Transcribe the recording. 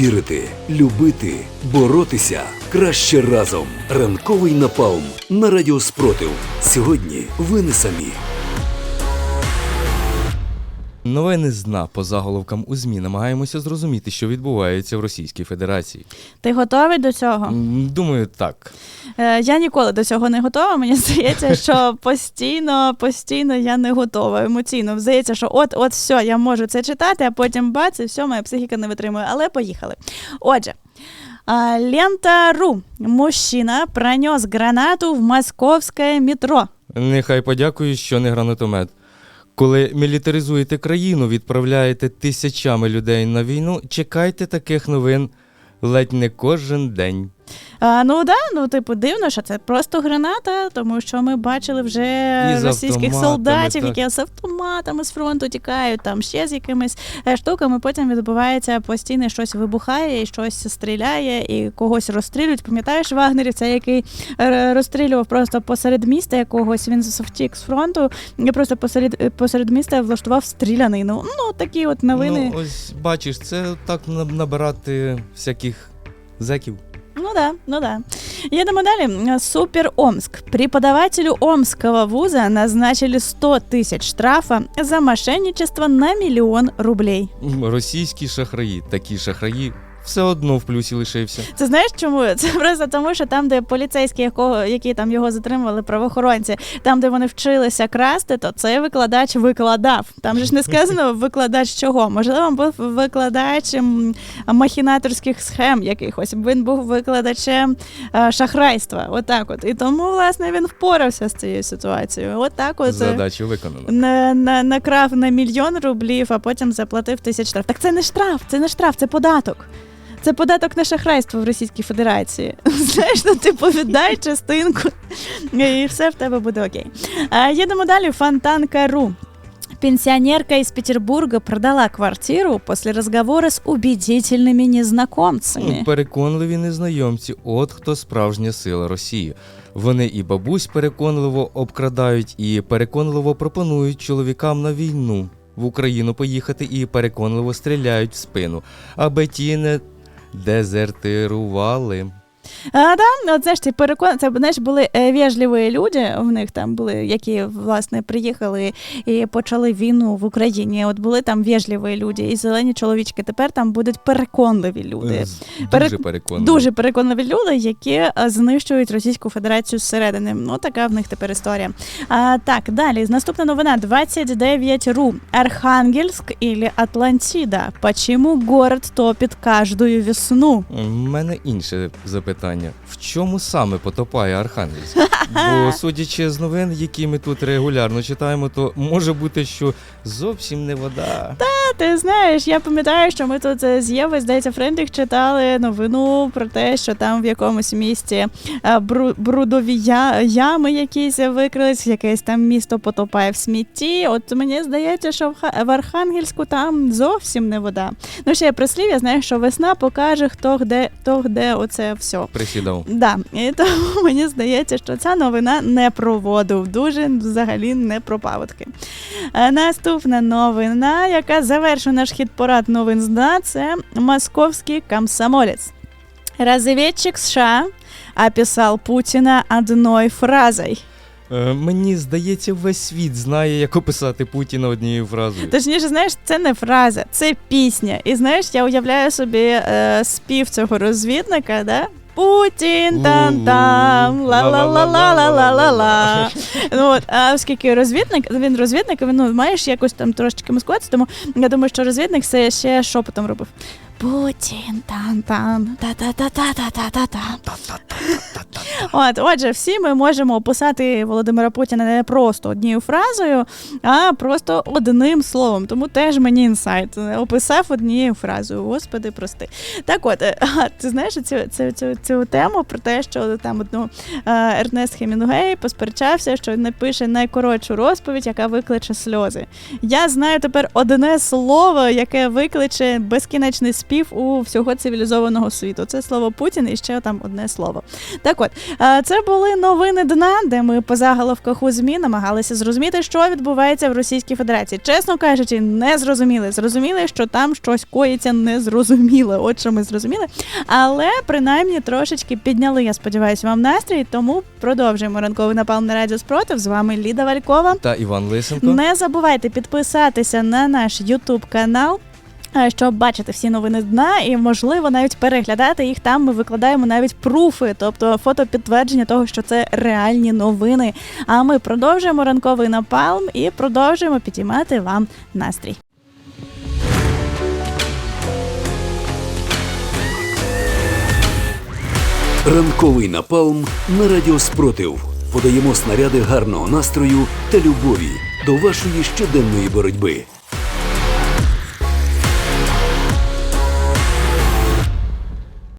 Вірити, любити, боротися краще разом. Ранковий напалм на радіо Спротив. Сьогодні ви не самі. Новини з дна по заголовкам у ЗМІ намагаємося зрозуміти, що відбувається в Російській Федерації. Ти готовий до цього? Думаю, так. Е, я ніколи до цього не готова. Мені здається, що постійно, постійно я не готова емоційно. Здається, що от, от все, я можу це читати, а потім бац, і все, моя психіка не витримує. Але поїхали. Отже. а, Лента.ру. Мужчина пронес гранату в московське метро. Нехай подякую, що не гранатомет. Коли мілітаризуєте країну, відправляєте тисячами людей на війну, чекайте таких новин ледь не кожен день. А, ну да, ну типу дивно, що це просто граната, тому що ми бачили вже І російських солдатів, так. які з автоматами з фронту тікають, там ще з якимись е, штуками. Потім відбувається постійно щось вибухає, і щось стріляє, і когось розстрілюють. Пам'ятаєш вагнерівця, який е, розстрілював просто посеред міста якогось. Він втік з фронту і просто посеред е, посеред міста влаштував стрілянину. Ну такі от новини. Ну, ось бачиш, це так на- набирати всяких зеків. Ну да, ну да. Едем далее. Супер Омск. Преподавателю Омского вуза назначили 100 тысяч штрафа за мошенничество на миллион рублей. Российские шахраї, такі шахраї, все одно в плюсі лишився. Це знаєш чому? Це просто тому, що там, де поліцейські, якого, які там його затримували, правоохоронці, там, де вони вчилися красти, то цей викладач викладав. Там же ж не сказано викладач чого. Можливо, був викладач махінаторських схем якихось. Він був викладачем е, шахрайства. Отак от. І тому, власне, він впорався з цією ситуацією. Отак от. е, Задача виконана. на, на, накрав на мільйон рублів, а потім заплатив тисяч штраф. Так це не штраф, це не штраф, це податок. Це податок на шахрайство в Російській Федерації. Знаєш, ну типу віддай частинку, і все в тебе буде окей. А, їдемо далі. Фонтанка.ру. Пенсионерка из Петербурга продала квартиру после разговора с убедительными незнакомцами. Ну, Переконливі незнайомці, от хто справжня сила Росії. Вони і бабусь переконливо обкрадають, і переконливо пропонують чоловікам на війну в Україну поїхати і переконливо стріляють в спину, аби ті не дезертирували. А, да, от знаєш, ти перекон... це знаєш, були е, вежливі люди. В них там були, які власне приїхали і почали війну в Україні. От були там вежливі люди і зелені чоловічки. Тепер там будуть переконливі люди. Перек- Дуже переконливо. Дуже переконливі люди, які е, знищують Російську Федерацію зсередини. Ну така в них тепер історія. А, так, далі. Наступна новина 29.ru. Архангельськ или Атлантида. Почему город топить каждую весну? У мене інше запитання: в чому саме потопає Архангельськ? Бо судячи з новин, які ми тут регулярно читаємо, то може бути, що зовсім не вода. Та Ти знаєш, я пам'ятаю, що ми тут е, з Євою, здається, Френдліх читали новину про те, що там в якомусь місті е, бру- брудові я- ями якісь викрились, якесь там місто потопає в смітті. От мені здається, що в, Ха- в Архангельську там зовсім не вода. Ну ще є прислів'я, знаєш, що весна покаже, хто де, хто де оце все. Присідав. Да, і тому мені здається, що ця новина не про воду, дуже взагалі не про паводки. Е, Наступна новина, яка завершує наш хід порад новин з дна, це московський комсомолець. Разведчик США описал Путина одной фразой. Е, мені здається, весь світ знає, як описати Путіна однією фразою. Точніше, знаєш, це не фраза, це пісня. І знаєш, я уявляю собі е, спів цього розвідника, да? Путін там там ла ла ла ла ла ла ла ла Ну от, а оскільки розвідник, він розвідник, він ну, маєш якось там трошечки маскуватися, тому я думаю, що розвідник це ще шепотом робив. Путін там там. От, отже, всі ми можемо описати Володимира Путіна не просто однією фразою, а просто одним словом. Тому теж мені інсайт описав однією фразою. Господи, прости. Так, от е, ти знаєш цю цю, цю, цю тему про те, що там одну е, Ернест Хемінгей посперечався, що напише найкоротшу розповідь, яка викличе сльози. Я знаю тепер одне слово, яке викличе безкінечний спів спів у всього цивілізованого світу. Це слово Путін і ще там одне слово. Так от, е, це були новини дна, де ми по заголовках у ЗМІ намагалися зрозуміти, що відбувається в Російській Федерації. Чесно кажучи, не зрозуміли. Зрозуміли, що там щось коїться незрозуміле. От що ми зрозуміли. Але принаймні трошечки підняли, я сподіваюся, вам настрій. Тому продовжуємо ранковий напал на радіо спротив. З вами Ліда Валькова. Та Іван Лисенко. Не забувайте підписатися на наш YouTube канал. Е, Щоб бачити всі новини дна і можливо навіть переглядати їх там. Ми викладаємо навіть пруфи, тобто фото підтвердження того, що це реальні новини. А ми продовжуємо ранковий напалм і продовжуємо підіймати вам настрій. Ранковий напалм на радіо Спротив. Подаємо снаряди гарного настрою та любові до вашої щоденної боротьби.